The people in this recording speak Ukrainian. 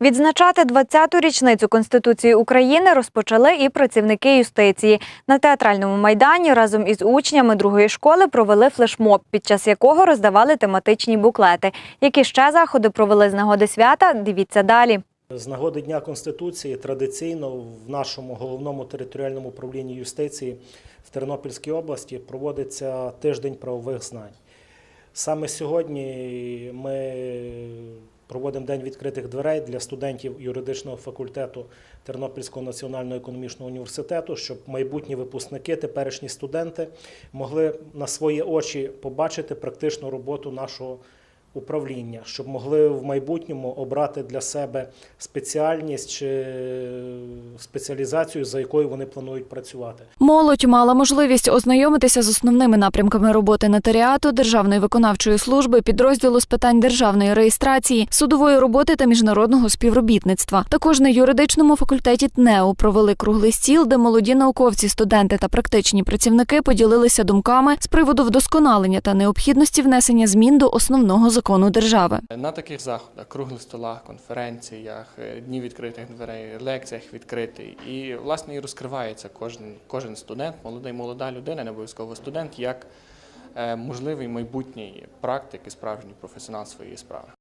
Відзначати 20-ту річницю Конституції України розпочали і працівники юстиції. На театральному майдані разом із учнями другої школи провели флешмоб, під час якого роздавали тематичні буклети. Які ще заходи провели з нагоди свята? Дивіться далі. З нагоди Дня Конституції традиційно в нашому головному територіальному управлінні юстиції в Тернопільській області проводиться тиждень правових знань. Саме сьогодні ми проводимо День відкритих дверей для студентів юридичного факультету Тернопільського національного економічного університету, щоб майбутні випускники, теперішні студенти могли на свої очі побачити практичну роботу нашого управління, щоб могли в майбутньому обрати для себе спеціальність чи спеціалізацію, за якою вони планують працювати. Молодь мала можливість ознайомитися з основними напрямками роботи нотаріату, Державної виконавчої служби, підрозділу з питань державної реєстрації, судової роботи та міжнародного співробітництва. Також на юридичному факультеті ТНЕУ провели круглий стіл, де молоді науковці, студенти та практичні працівники поділилися думками з приводу вдосконалення та необхідності внесення змін до основного закону держави. На таких заходах, круглих столах, конференціях, е, дні відкритих дверей, лекціях відкритий. І власне і розкривається кожен, кожен студент, молодий, молода людина, не обов'язково студент, як е, можливий майбутній практик і справжній професіонал своєї справи.